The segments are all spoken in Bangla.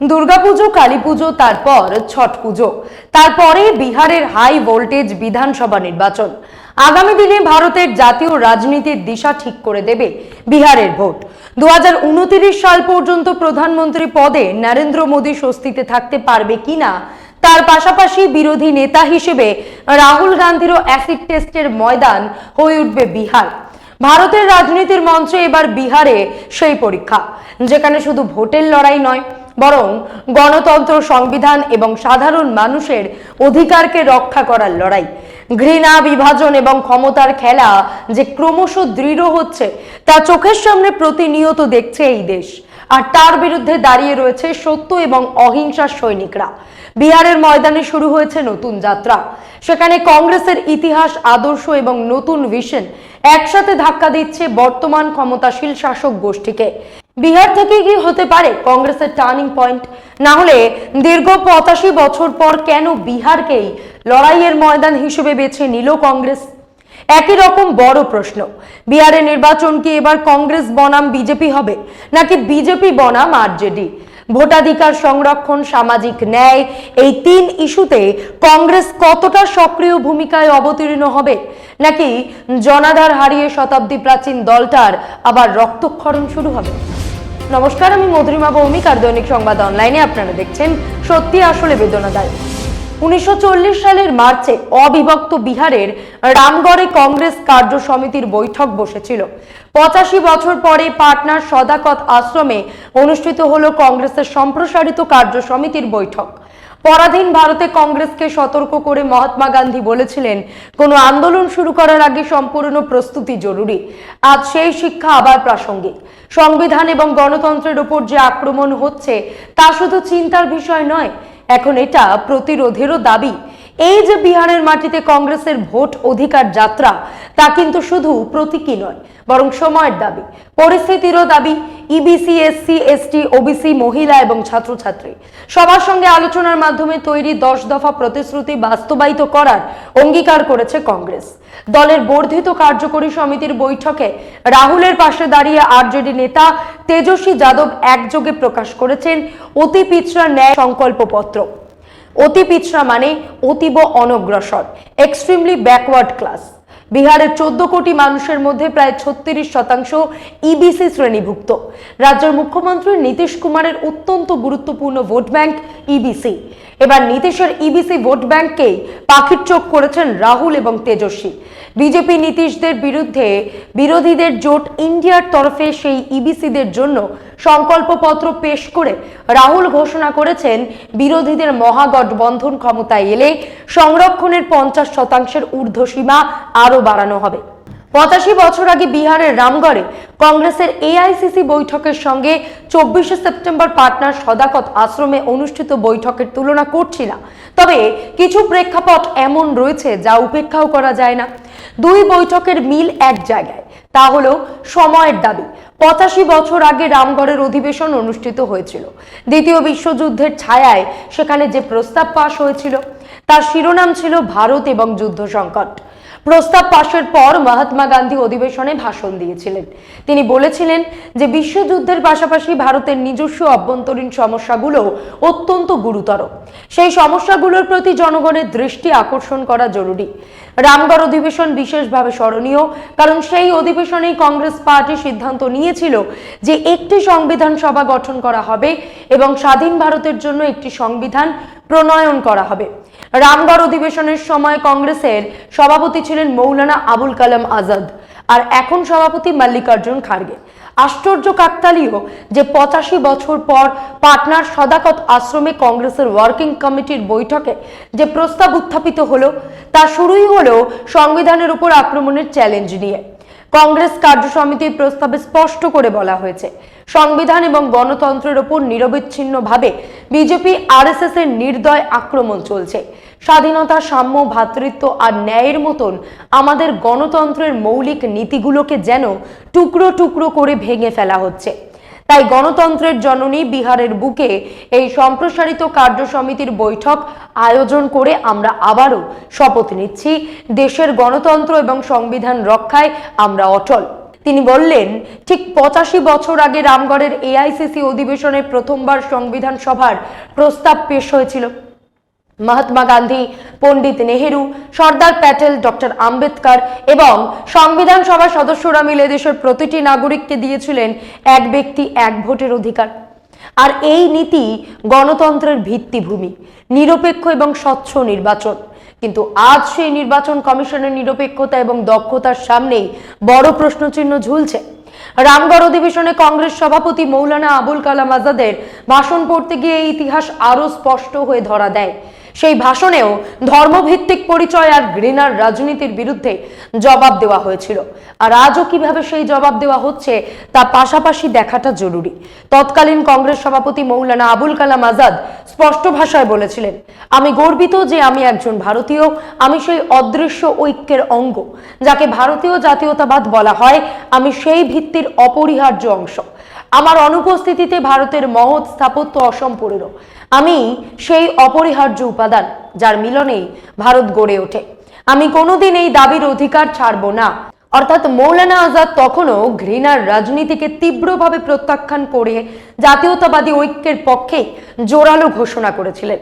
দুর্গাপুজো কালী পুজো তারপর ছট পুজো। তারপরে বিহারের হাই ভোল্টেজ বিধানসভা নির্বাচন। আগামী দিনে ভারতের জাতীয় রাজনীতির দিশা ঠিক করে দেবে বিহারের ভোট। দু সাল পর্যন্ত প্রধানমন্ত্রী পদে নরেন্দ্র মোদী স্বস্তিতে থাকতে পারবে কিনা, তার পাশাপাশি বিরোধী নেতা হিসেবে রাহুল গান্ধীরও অ্যাসিড টেস্টের ময়দান হয়ে উঠবে বিহার। ভারতের রাজনীতির মঞ্চে এবার বিহারে সেই পরীক্ষা, যেখানে শুধু ভোটের লড়াই নয় বরং গণতন্ত্র, সংবিধান এবং সাধারণ মানুষের অধিকারকে রক্ষা করার লড়াই। ঘৃণা, বিভাজন এবং ক্ষমতার খেলা যে ক্রমশ দৃঢ় হচ্ছে, তা চোখের সামনে প্রতিনিয়ত দেখছে এই দেশ। আর তার বিরুদ্ধে দাঁড়িয়ে রয়েছে সত্য এবং অহিংসার সৈনিকরা। বিহারের ময়দানে শুরু হয়েছে নতুন যাত্রা। সেখানে কংগ্রেসের ইতিহাস, আদর্শ এবং নতুন ভিশন একসাথে ধাক্কা দিচ্ছে বর্তমান ক্ষমতাশীল শাসক গোষ্ঠীকে। বিহার থেকে কি হতে পারে কংগ্রেসের টার্নিং পয়েন্ট? না হলে দীর্ঘ পঁচাশি বছর পর কেন বিহারকেই লড়াইয়ের ময়দান হিসেবে বেছে নিল কংগ্রেস? একই রকম বড় প্রশ্ন। বিহারের নির্বাচন কি এবার কংগ্রেস বনাম বিজেপি হবে? নাকি বিজেপি বনাম আরজেডি? ভোটাধিকার সংরক্ষণ, সামাজিক ন্যায়, এই তিন ইস্যুতে কংগ্রেস কতটা সক্রিয় ভূমিকায় অবতীর্ণ হবে? নাকি জনাধার হারিয়ে শতাব্দী প্রাচীন দলটার আবার রক্তক্ষরণ শুরু হবে? নমস্কার, আমি মধুরিমা ভৌমিক আর দৈনিক সংবাদ অনলাইনে আপনারা দেখছেন সত্যি আসলে বেদনাদায়ক। উনিশশো চল্লিশ সালের মার্চে অবিভক্ত বিহারের রামগড়ে কংগ্রেস কার্য সমিতির বৈঠক বসেছিল। পঁচাশি বছর পরে পাটনার সদাকত আশ্রমে অনুষ্ঠিত হল কংগ্রেসের সম্প্রসারিত কার্য সমিতির বৈঠক। পরাধীন ভারতে কংগ্রেসকে সতর্ক করে মহাত্মা গান্ধী বলেছিলেন, কোনো আন্দোলন শুরু করার আগে সম্পূর্ণ প্রস্তুতি জরুরি। আজ সেই শিক্ষা আবার প্রাসঙ্গিক। সংবিধান এবং গণতন্ত্রের উপর যে আক্রমণ হচ্ছে, তা শুধু চিন্তার বিষয় নয়, এখন এটা প্রতিরোধেরও দাবি। এই যে বিহারের মাটিতে কংগ্রেসের ভোট অধিকার যাত্রা, তা কিন্তু শুধু প্রতীকী নয়, বরং সময়ের দাবি। পরিস্থিতিরও দাবি ইবিসি এসসি এসটি ওবিসি মহিলা এবং ছাত্রছাত্রী। সবার সঙ্গে আলোচনার মাধ্যমে তৈরি দশ দফা প্রতিশ্রুতি বাস্তবায়িত করার অঙ্গীকার করেছে কংগ্রেস। দলের বর্ধিত কার্যকরী সমিতির বৈঠকে রাহুলের পাশে দাঁড়িয়ে আরজেডি নেতা তেজস্বী যাদব একযোগে প্রকাশ করেছেন অতি পিছড়া ন্যায় সংকল্পপত্র। অতি পিছড়া মানে অতীব অনগ্রসর এক্সট্রিমলি ব্যাকওয়ার্ড ক্লাস বিহারের চোদ্দ কোটি মানুষের মধ্যে প্রায় ছত্রিশ শতাংশ ইবিসি শ্রেণীভুক্ত। রাজ্যের মুখ্যমন্ত্রী নীতিশ কুমারের অত্যন্ত গুরুত্বপূর্ণ ভোট ব্যাংক ইবিসি এবার নীতিশের ইবিসি ভোট ব্যাংককেই পাখির চোখ করেছেন রাহুল এবং তেজস্বী। বিজেপি নীতিশদের বিরুদ্ধে বিরোধীদের জোট ইন্ডিয়ার তরফে সেই ইবিসিদের জন্য সংকল্পপত্র পেশ করে রাহুল ঘোষণা করেছেন, বিরোধীদের মহাগঠবন্ধন ক্ষমতায় এলে সংরক্ষণের পঞ্চাশ শতাংশের ঊর্ধ্বসীমা আরও বাড়ানো হবে। পঁচাশি বছর আগে বিহারের রামগড়ে কংগ্রেসের এআইসিসি বৈঠকের সঙ্গে চব্বিশে সেপ্টেম্বর পাটনার সদাকত আশ্রমে অনুষ্ঠিত বৈঠকের তুলনা করছি না। তবে কিছু প্রেক্ষাপট এমন রয়েছে যা উপেক্ষাও করা যায় না। দুই বৈঠকের মিল এক জায়গায়, তা হলো সময়ের দাবি। পঁচাশি বছর আগে রামগড়ের অধিবেশন অনুষ্ঠিত হয়েছিল। দ্বিতীয় বিশ্বযুদ্ধের ছায়ায় সেখানে যে প্রস্তাব পাশ হয়েছিল, তার শিরোনাম ছিল ভারত এবং যুদ্ধ সংকট। প্রস্তাব পাশের পর মহাত্মা গান্ধী অধিবেশনে ভাষণ দিয়েছিলেন। তিনি বলেছিলেন যে বিশ্বযুদ্ধের পাশাপাশি ভারতের নিজস্ব অভ্যন্তরীণ সমস্যাগুলো অত্যন্ত গুরুতর। সেই সমস্যাগুলোর প্রতি জনগণের দৃষ্টি আকর্ষণ করা জরুরি। রামগড় অধিবেশন বিশেষভাবে স্মরণীয়, কারণ সেই অধিবেশনেই কংগ্রেস পার্টি সিদ্ধান্ত নিয়েছিল যে একটি সংবিধান সভা গঠন করা হবে এবং স্বাধীন ভারতের জন্য একটি সংবিধান প্রণয়ন করা হবে। রামগড় অধিবেশনের সময় কংগ্রেসের সভাপতি ছিলেন মৌলানা আবুল কালাম আজাদ আর এখন সভাপতি মাল্লিকার্জুন খার্গে। আশ্চর্য কাকতালীয় যে পঁচাশি বছর পর পাটনার সদাকত আশ্রমে কংগ্রেসের ওয়ার্কিং কমিটির বৈঠকে যে প্রস্তাব উত্থাপিত হলো, তা শুরুই হলো সংবিধানের উপর আক্রমণের চ্যালেঞ্জ নিয়ে। কংগ্রেস কার্য সমিতির প্রস্তাবে স্পষ্ট করে বলা হয়েছে, সংবিধান এবং গণতন্ত্রের ওপর নিরবিচ্ছিন্নভাবে বিজেপি আরএসএস এর নির্দয় আক্রমণ চলছে। স্বাধীনতা, সাম্য, ভ্রাতৃত্ব আর ন্যায়ের মতন আমাদের গণতন্ত্রের মৌলিক নীতিগুলোকে যেন টুকরো টুকরো করে ভেঙে ফেলা হচ্ছে। তাই গণতন্ত্রের জননী বিহারের বুকে এই সম্প্রসারিত কার্য সমিতির বৈঠক আয়োজন করে আমরা আবারও শপথ নিচ্ছি। দেশের গণতন্ত্র এবং সংবিধান রক্ষায় আমরা অটল। তিনি বললেন, ঠিক পঁচাশি বছর আগে রামগড়ের এআইসিসি অধিবেশনে প্রথমবার সংবিধান সভার প্রস্তাব পেশ হয়েছিল। মহাত্মা গান্ধী, পণ্ডিত নেহেরু, সর্দার প্যাটেল, ডক্টর আম্বেদকর এবং সংবিধান সভার সদস্যরা মিলে দেশের প্রতিটি নাগরিককে দিয়েছিলেন এক ব্যক্তি, এক ভোটের অধিকার। আর এই নীতি গণতন্ত্রের ভিত্তিভূমি, নিরপেক্ষ এবং স্বচ্ছ নির্বাচন। কিন্তু আজ সেই নির্বাচন কমিশনের নিরপেক্ষতা এবং দক্ষতার সামনেই বড় প্রশ্নচিহ্ন ঝুলছে। রামগড় অধিবেশনে কংগ্রেস সভাপতি মৌলানা আবুল কালাম আজাদের ভাষণ পড়তে গিয়ে ইতিহাস আরও স্পষ্ট হয়ে ধরা দেয়। সেই ভাষণেও ধর্মভিত্তিক পরিচয় আর ঘৃণার রাজনীতির বিরুদ্ধে জবাব দেওয়া হয়েছিল। আর আজও কীভাবে সেই জবাব দেওয়া হচ্ছে তা পাশাপাশি দেখাটা জরুরি। তৎকালীন কংগ্রেস সভাপতি মৌলানা আবুল কালাম আজাদ স্পষ্ট ভাষায় বলেছিলেন, আমি গর্বিত যে আমি একজন ভারতীয়, আমি সেই অদৃশ্য ঐক্যের অঙ্গ, যাকে ভারতীয় জাতীয়তাবাদ বলা হয়, আমি সেই ভিত্তির অপরিহার্য অংশ। আমার অনুপস্থিতিতে ভারতের মহৎ স্থাপত্য অসম্পূর্ণ। আমি সেই অপরিহার্য উপাদান যার মিলনেই ভারত গড়ে ওঠে। আমি কোনোদিন এই দাবির অধিকার ছাড়ব না। অর্থাৎ মৌলানা আজাদ তখনও ঘৃণার রাজনীতিকে তীব্রভাবে প্রত্যাখ্যান করে জাতীয়তাবাদী ঐক্যের পক্ষে জোরালো ঘোষণা করেছিলেন।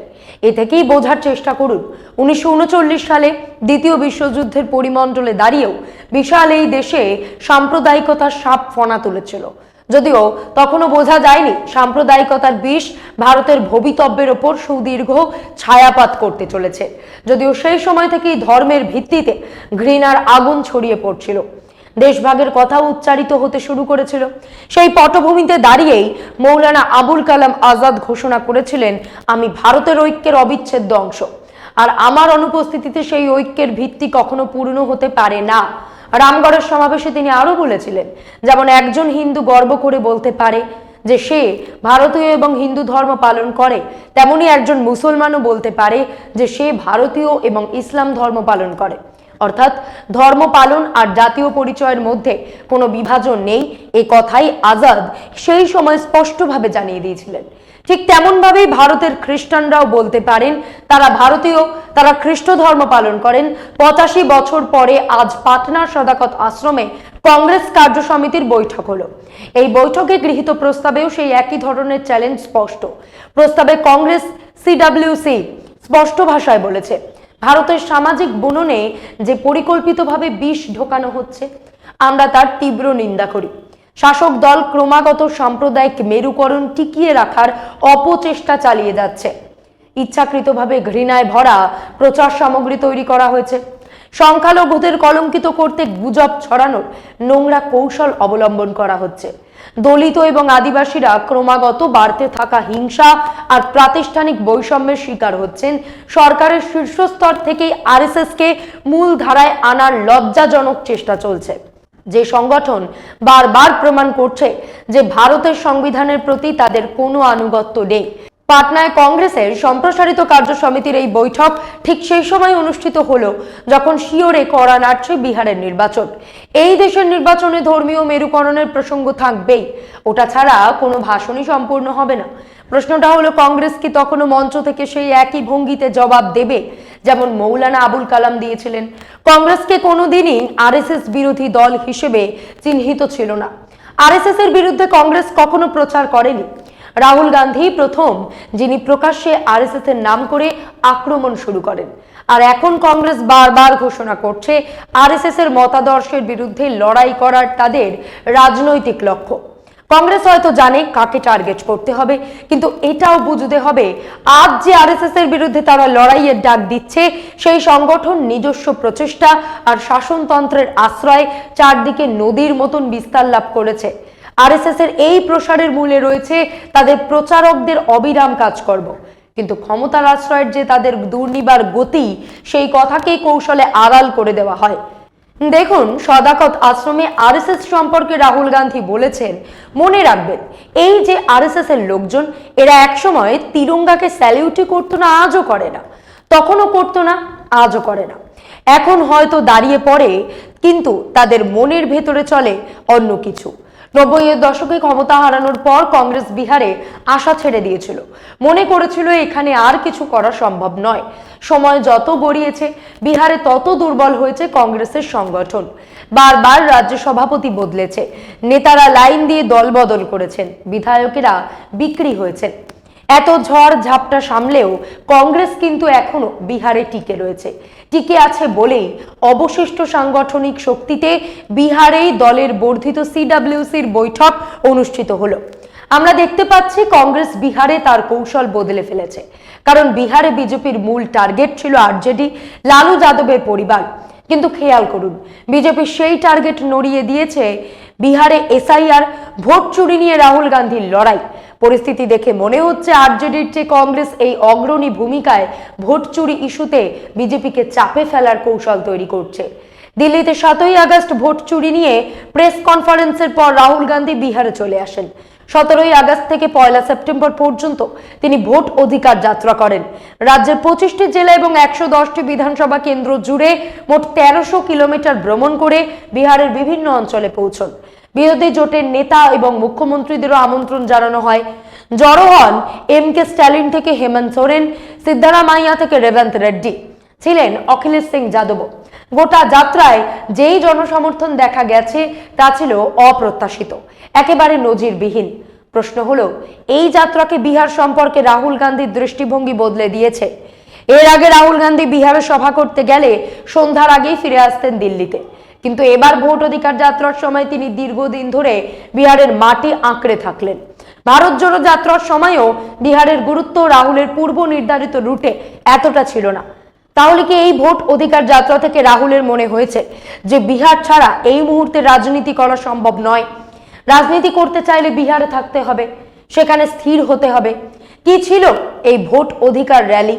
এ থেকেই বোঝার চেষ্টা করুন, উনিশশো উনচল্লিশ সালে দ্বিতীয় বিশ্বযুদ্ধের পরিমণ্ডলে দাঁড়িয়েও বিশাল এই দেশে সাম্প্রদায়িকতার সাপ ফনা তুলেছিল। যদিও তখনও বোঝা যায়নি সাম্প্রদায়িকতার বিষ ভারতের ভবিতব্যের ওপর সুদীর্ঘ ছায়াপাত করতে চলেছে। যদিও সেই সময় থেকেই ধর্মের ভিত্তিতে ঘৃণার আগুন ছড়িয়ে পড়ছিল। দেশভাগের কথা উচ্চারিত হতে শুরু করেছিল। সেই পটভূমিতে দাঁড়িয়েই মৌলানা আবুল কালাম আজাদ ঘোষণা করেছিলেন, আমি ভারতের ঐক্যের অবিচ্ছেদ্য অংশ। আর আমার অনুপস্থিতিতে সেই ঐক্যের ভিত্তি কখনো পূর্ণ হতে পারে না। রামগড়ের সমাবেশে তিনি আরও বলেছিলেন, যেমন একজন হিন্দু গর্ব করে বলতে পারে যে সে ভারতীয় এবং হিন্দু ধর্ম পালন করে, তেমনি একজন মুসলমানও বলতে পারে যে সে ভারতীয় এবং ইসলাম ধর্ম পালন করে। অর্থাৎ ধর্ম পালন আর জাতীয় পরিচয়ের মধ্যে কোনো বিভাজন নেই এ কথাই আজাদ সেই সময় স্পষ্টভাবে জানিয়ে দিয়েছিলেন। ঠিক তেমনভাবেই ভারতের খ্রিস্টানরাও বলতে পারেন, তারা ভারতীয়, তারা খ্রিস্ট ধর্ম পালন করেন। পঁচাশি বছর পরে আজ পাটনার সদাকত আশ্রমে কংগ্রেস কার্য সমিতির বৈঠক হলো। এই বৈঠকে গৃহীত প্রস্তাবেও সেই একই ধরনের চ্যালেঞ্জ স্পষ্ট। প্রস্তাবে কংগ্রেস সিডাব্লিউসি স্পষ্ট ভাষায় বলেছে, ভারতের সামাজিক বুননে যে পরিকল্পিতভাবে বিষ ঢোকানো হচ্ছে, আমরা তার তীব্র নিন্দা করি। শাসক দল ক্রমাগত সাম্প্রদায়িক মেরুকরণ টিকিয়ে রাখার অপচেষ্টা চালিয়ে যাচ্ছে। ইচ্ছাকৃতভাবে ঘৃণায় ভরা প্রচার সামগ্রী তৈরি করা হয়েছে। সংখ্যালঘুদের কলঙ্কিত করতে গুজব ছড়ানোর নোংরা কৌশল অবলম্বন করা হচ্ছে। দলিত এবং আদিবাসীরা ক্রমাগত বাড়তে থাকা হিংসা আর প্রাতিষ্ঠানিক বৈষম্যের শিকার হচ্ছেন সরকারের শীর্ষস্তর থেকেই আরএসএস কে মূল ধারায় আনার লজ্জাজনক চেষ্টা চলছে। যে সংগঠন বারবার প্রমাণ করছে যে ভারতের সংবিধানের প্রতি তাদের কোনো আনুগত্য নেই। পাটনায় কংগ্রেসের সম্প্রসারিত কার্য সমিতির এই বৈঠক ঠিক সেই সময় অনুষ্ঠিত হলো, যখন শিওরে করা নাড়ছে বিহারের নির্বাচন। এই দেশের নির্বাচনে ধর্মীয় মেরুকরণের প্রসঙ্গ থাকবেই, ওটা ছাড়া কোনো ভাষণই সম্পূর্ণ হবে না। প্রশ্নটা হলো, কংগ্রেস কি তখনও মঞ্চ থেকে সেই একই ভঙ্গিতে জবাব দেবে, যেমন মৌলানা আবুল কালাম দিয়েছিলেন? কংগ্রেসকে কোনোদিনই আরএসএস বিরোধী দল হিসেবে চিহ্নিত ছিল না। আরএসএস এর বিরুদ্ধে কংগ্রেস কখনো প্রচার করেনি। রাহুল গান্ধী প্রথম, যিনি প্রকাশ্যে আরএসএস এর নাম করে আক্রমণ শুরু করেন। আর এখন কংগ্রেস বারবার ঘোষণা করছে, আরএসএস এর মতাদর্শের বিরুদ্ধে লড়াই করার তাদের রাজনৈতিক লক্ষ্য। কংগ্রেস হয়তো জানে কাকে টার্গেট করতে হবে, কিন্তু এটাও বুঝতে হবে, আজ যে আরএসএস এর বিরুদ্ধে তারা লড়াইয়ের ডাক দিচ্ছে, সেই সংগঠন নিজস্ব প্রচেষ্টা আর শাসনতন্ত্রের আশ্রয় চারদিকে নদীর মতন বিস্তার লাভ করেছে। আরএসএস এর এই প্রসারের মূলে রয়েছে তাদের প্রচারকদের অবিরাম কাজকর্ম। কিন্তু ক্ষমতার আশ্রয়ের যে তাদের দুর্নিবার গতি, সেই কথাকেই কৌশলে আড়াল করে দেওয়া হয়। দেখুন, সদাকত আশ্রমে আরএসএস সম্পর্কে রাহুল গান্ধী বলেছেন, মনে রাখবেন, এই যে আরএসএস এর লোকজন, এরা একসময় তিরঙ্গাকে স্যালিউটই করতো না, আজও করে না। তখনও করতো না, আজও করে না। এখন হয়তো দাঁড়িয়ে পড়ে, কিন্তু তাদের মনের ভেতরে চলে অন্য কিছু। নব্বইয়ের দশকে ক্ষমতা হারানোর পর কংগ্রেস বিহারে আশা ছেড়ে দিয়েছিল। মনে করেছিল, এখানে আর কিছু করা সম্ভব নয়। সময় যত গড়িয়েছে, বিহারে তত দুর্বল হয়েছে কংগ্রেসের সংগঠন। বারবার রাজ্য সভাপতি বদলেছে। নেতারা লাইন দিয়ে দল বদল করেছেন। বিধায়কেরা বিক্রি হয়েছেন। এত ঝড় ঝাপটা সামলেও কংগ্রেস কিন্তু এখনও বিহারে টিকে রয়েছে। টিকে আছে বলেই অবশিষ্ট সাংগঠনিক শক্তিতে বিহারেই দলের বর্ধিত সিডাব্লিউসির বৈঠক অনুষ্ঠিত হলো। আমরা দেখতে পাচ্ছি কংগ্রেস বিহারে তার কৌশল বদলে ফেলেছে। কারণ বিহারে বিজেপির মূল টার্গেট ছিল আরজেডি, লালু যাদবের পরিবার। কিন্তু খেয়াল করুন, বিজেপি সেই টার্গেট নড়িয়ে দিয়েছে বিহারে এসআইআর, ভোট চুরি নিয়ে রাহুল গান্ধীর লড়াই। পরিস্থিতি দেখে মনে হচ্ছে আরজেডির চেয়ে কংগ্রেস এই অগ্রণী ভূমিকায় ভোট চুরি ইস্যুতে বিজেপিকে চাপে ফেলার কৌশল তৈরি করছে। দিল্লিতে সাতই আগস্ট ভোট চুরি নিয়ে প্রেস কনফারেন্সের পর রাহুল গান্ধী বিহারে চলে আসেন। সতেরোই আগস্ট থেকে পয়লা সেপ্টেম্বর পর্যন্ত তিনি ভোট অধিকার যাত্রা করেন। রাজ্যের পঁচিশটি জেলা এবং একশো দশটি বিধানসভা কেন্দ্র জুড়ে মোট তেরোশো কিলোমিটার ভ্রমণ করে বিহারের বিভিন্ন অঞ্চলে পৌঁছন। বিরোধী জোটের নেতা এবং মুখ্যমন্ত্রীদেরও আমন্ত্রণ জানানো হয়। জড়ো হন এম কে স্ট্যালিন থেকে হেমন্ত সোরেন সিদ্ধারামাইয়া থেকে রেবন্ত রেড্ডি, ছিলেন অখিলেশ সিং যাদব। গোটা যাত্রায় যেই জনসমর্থন দেখা গেছে, তা ছিল অপ্রত্যাশিত, একেবারে নজিরবিহীন। প্রশ্ন হলো, এই যাত্রাকে বিহার সম্পর্কে রাহুল গান্ধীর দৃষ্টিভঙ্গি বদলে দিয়েছে? এর আগে রাহুল গান্ধী বিহারে সভা করতে গেলে সন্ধ্যার আগেই ফিরে আসতেন দিল্লিতে। কিন্তু এবার ভোট অধিকার যাত্রার সময় তিনি দীর্ঘদিন ধরে বিহারের মাটি আঁকড়ে থাকলেন। ভারত জোড়ো যাত্রার সময়ও বিহারের গুরুত্ব রাহুলের পূর্ব নির্ধারিত রুটে এতটা ছিল না। তাহলে কি এই ভোট অধিকার যাত্রা থেকে রাহুলের মনে হয়েছে যে বিহার ছাড়া এই মুহূর্তে রাজনীতি করা সম্ভব নয়? রাজনীতি করতে চাইলে বিহারে থাকতে হবে, সেখানে স্থির হতে হবে। কি ছিল এই ভোট অধিকার র্যালি?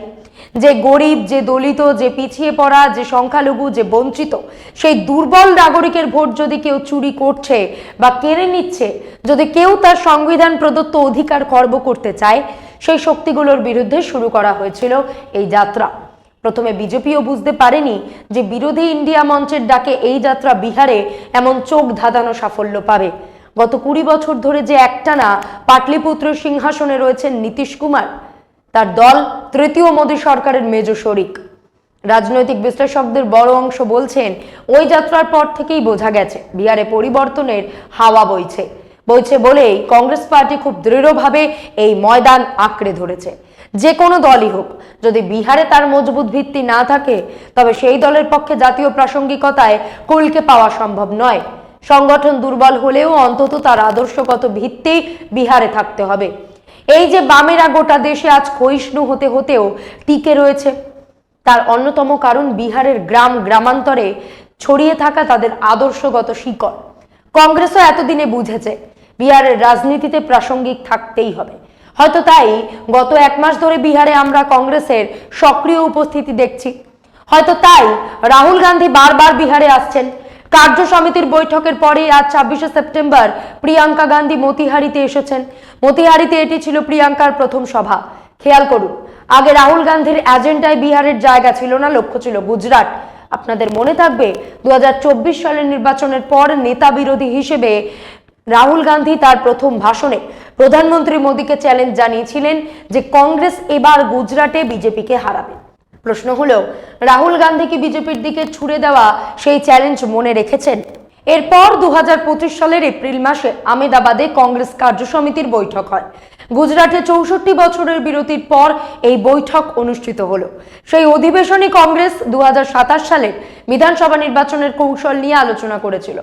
যে গরিব, যে দলিত, যে পিছিয়ে পড়া, যে সংখ্যালঘু, যে বঞ্চিত, সেই দুর্বল নাগরিকের ভোট যদি কেউ চুরি করছে বা কেড়ে নিচ্ছে, যদি কেউ তার সংবিধান প্রদত্ত অধিকার খর্ব করতে চায়, সেই শক্তিগুলোর বিরুদ্ধে শুরু করা হয়েছিল এই যাত্রা। প্রথমে বিজেপিও বুঝতে পারেনি যে বিরোধী ইন্ডিয়া মঞ্চের ডাকে এই যাত্রা বিহারে এমন চোখ ধাঁধানো সাফল্য পাবে। গত কুড়ি বছর ধরে যে একটানা পাটলিপুত্র সিংহাসনে রয়েছেন নীতিশ কুমার। তার দল তৃতীয় মোদী সরকারের মেজ শরিক। রাজনৈতিক বিশ্লেষকদের বড় অংশ বলছেন, ওই যাত্রার পর থেকেই বোঝা গেছে, বিহারে পরিবর্তনের হাওয়া বইছে। বইছে বলেই কংগ্রেস পার্টি খুব দৃঢ়ভাবে এই ময়দান আঁকড়ে ধরেছে। যে কোনো দলই হোক, যদি বিহারে তার মজবুত ভিত্তি না থাকে, তবে সেই দলের পক্ষে জাতীয় প্রাসঙ্গিকতায় কুলকে পাওয়া সম্ভব নয়। সংগঠন দুর্বল হলেও অন্তত তার আদর্শগত ভিত্তি বিহারে থাকতে হবে। এই যে বামেরা গোটা দেশে আজ ক্ষয়িষ্ণু হতে হতেও টিকে রয়েছে। তার অন্যতম কারণ বিহারের গ্রাম, গ্রামান্তরে ছড়িয়ে থাকা তাদের আদর্শগত শিকড়। কংগ্রেসও এতদিনে বুঝেছে, বিহারের রাজনীতিতে প্রাসঙ্গিক থাকতেই হবে। হয়তো তাই গত এক মাস ধরে বিহারে আমরা কংগ্রেসের সক্রিয় উপস্থিতি দেখছি। হয়তো তাই রাহুল গান্ধী বারবার বিহারে আসছেন কার্য সমিতির বৈঠকের পরে আজ ছাব্বিশে সেপ্টেম্বর প্রিয়াঙ্কা গান্ধী মতিহারিতে এসেছেন। মতিহারিতে এটি ছিল প্রিয়াঙ্কার প্রথম সভা। খেয়াল করুন, আগে রাহুল গান্ধীর এজেন্ডায় বিহারের জায়গা ছিল না, লক্ষ্য ছিল গুজরাট। আপনাদের মনে থাকবে, দুহাজার চব্বিশ সালের নির্বাচনের পর নেতা বিরোধী হিসেবে রাহুল গান্ধী তার প্রথম ভাষণে প্রধানমন্ত্রী মোদীকে চ্যালেঞ্জ জানিয়েছিলেন যে কংগ্রেস এবার গুজরাটে বিজেপিকে হারাবে। প্রশ্ন হলো রাহুল গান্ধী কি বিজেপির দিকে ছুড়ে দেওয়া সেই চ্যালেঞ্জ মনে রেখেছেন। এরপর দু হাজার পঁচিশ সালের এপ্রিল মাসে আমেদাবাদে কংগ্রেস কার্যসমিতির বৈঠক হয়। গুজরাটে চৌষট্টি বছরের বিরতির পর এই বৈঠক অনুষ্ঠিত হলো। সেই অধিবেশনে কংগ্রেস দু হাজার সাতাশ সালের বিধানসভা নির্বাচনের কৌশল নিয়ে আলোচনা করেছিল।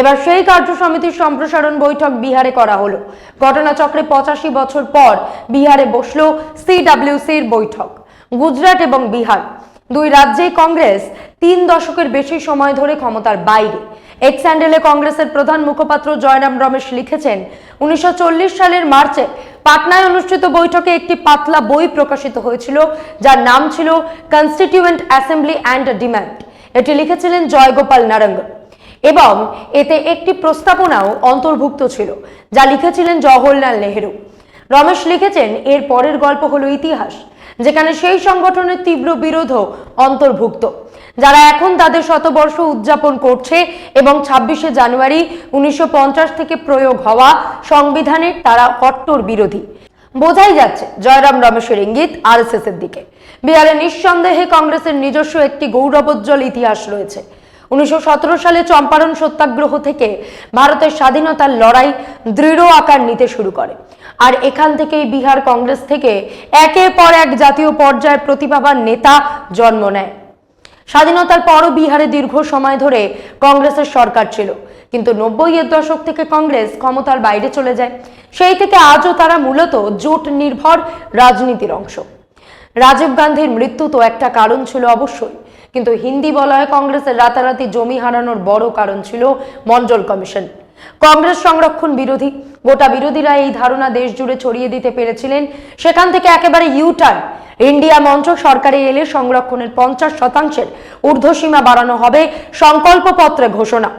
এবার সেই কার্যসমিতির সম্প্রসারণ বৈঠক বিহারে করা হলো। ঘটনাচক্রে পঁচাশি বছর পর বিহারে বসল সিডাব্লিউসির বৈঠক। গুজরাট এবং বিহার। দুই রাজ্যেই কংগ্রেস তিন দশকের বেশি সময় ধরে ক্ষমতার বাইরে। এক্স স্যান্ডেলে কংগ্রেসের প্রধান মুখপাত্র জয়রাম রমেশ লিখেছেন, উনিশশো চল্লিশ সালের মার্চে পাটনায় অনুষ্ঠিত বৈঠকে একটি পাতলা বই প্রকাশিত হয়েছিল, যার নাম ছিল কনস্টিটিউয়েন্ট অ্যাসেম্বলি অ্যান্ড ডিম্যান্ড এটি লিখেছিলেন জয়গোপাল নারঙ্গ। এবং এতে একটি প্রস্তাবনাও অন্তর্ভুক্ত ছিল, যা লিখেছিলেন জওহরলাল নেহেরু। রমেশ লিখেছেন, এর পরের গল্প হলো ইতিহাস। যেখানে সেই সংগঠনের তীব্র বিরোধও অন্তর্ভুক্ত। যারা এখন তাদের শতবর্ষ উদযাপন করছে এবং ছাব্বিশে জানুয়ারি উনিশশো পঞ্চাশ থেকে প্রয়োগ হওয়া সংবিধানের তারা কট্টর বিরোধী। বোঝাই যাচ্ছে জয়রাম রমেশের ইঙ্গিত আরএসএস এর দিকে। বিহারে নিঃসন্দেহে কংগ্রেসের নিজস্ব একটি গৌরবোজ্জ্বল ইতিহাস রয়েছে। উনিশশো সতেরো সালে চম্পারণ সত্যাগ্রহ থেকে ভারতের স্বাধীনতার লড়াই দৃঢ় আকার নিতে শুরু করে। আর এখান থেকেই বিহার কংগ্রেস থেকে একের পর এক জাতীয় পর্যায়ে প্রতিভাবান নেতা জন্ম নেয়। স্বাধীনতার পরও বিহারে দীর্ঘ সময় ধরে কংগ্রেসের সরকার ছিল। কিন্তু নব্বই এর দশক থেকে কংগ্রেস ক্ষমতার বাইরে চলে যায়। সেই থেকে আজও তারা মূলত জোট নির্ভর রাজনীতির অংশ। রাজীব গান্ধীর মৃত্যু তো একটা কারণ ছিল অবশ্যই। কিন্তু হিন্দি বলয়ে কংগ্রেসের রাতারাতি জমি হারানোর বড় কারণ ছিল মন্ডল কমিশন। কংগ্রেস সংরক্ষণ বিরোধী। গোটা বিরোধীরা এই ধারণা দেশ জুড়ে ছড়িয়ে দিতে পেরেছিলেন। সেখান থেকে একেবারে ইউটার্ন ইন্ডিয়া মঞ্চ সরকারে এলে সংরক্ষণের পঞ্চাশ শতাংশের ঊর্ধ্বসীমা বাড়ানো হবে সংকল্পপত্রে ঘোষণা।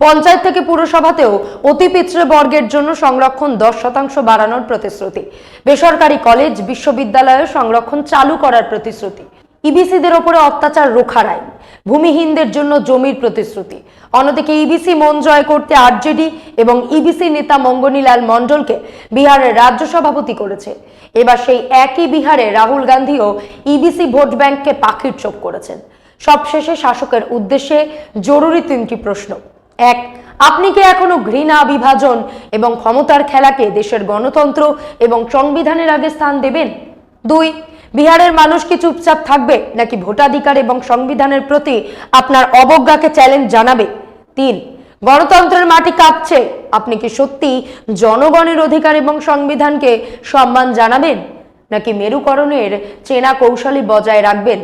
পঞ্চায়েত থেকে পুরসভাতেও অতি বর্গের জন্য সংরক্ষণ দশ শতাংশ বাড়ানোর প্রতিশ্রুতি। বেসরকারি কলেজ, বিশ্ববিদ্যালয়ে সংরক্ষণ চালু করার প্রতিশ্রুতি। ইবিসিদের ওপরে অত্যাচার রোখার আইন। ভূমিহীনদের জন্য জমির প্রতিশ্রুতি। অন্যদিকে ইবিসি মন জয় করতে আরজেডি এবং ইবিসি নেতা মঙ্গনীলাল মণ্ডলকে বিহারের রাজ্য সভাপতি করেছে। এবার সেই একই বিহারে রাহুল গান্ধীও ইবিসি ভোট ব্যাংককে পাখির চোখ করেছেন। সবশেষে শাসকের উদ্দেশ্যে জরুরি তিনটি প্রশ্ন। এক, আপনি কি এখনও ঘৃণা, বিভাজন এবং ক্ষমতার খেলাকে দেশের গণতন্ত্র এবং সংবিধানের আগে স্থান দেবেন? দুই, বিহারের মানুষ কি চুপচাপ থাকবে নাকি ভোটাধিকার এবং সংবিধানের প্রতি আপনার অবজ্ঞাকে চ্যালেঞ্জ জানাবে? তিন, গণতন্ত্রের মাটি কাঁপছে। আপনি কি সত্যি জনগণের অধিকার এবং সংবিধানকে সম্মান জানাবেন, নাকি মেরুকরণের চেনা কৌশলী বজায় রাখবেন?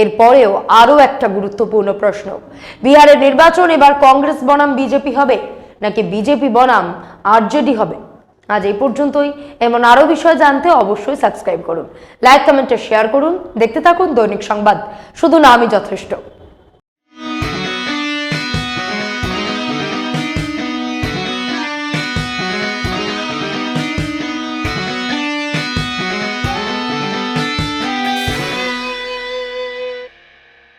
এরপরেও আরও একটা গুরুত্বপূর্ণ প্রশ্ন, বিহারের নির্বাচন এবার কংগ্রেস বনাম বিজেপি হবে, নাকি বিজেপি বনাম আরজেডি হবে? আজ এই পর্যন্তই। এমন আরও বিষয় জানতে অবশ্যই সাবস্ক্রাইব করুন, লাইক, কমেন্টে শেয়ার করুন। দেখতে থাকুন দৈনিক সংবাদ। শুধু না, আমি যথেষ্ট।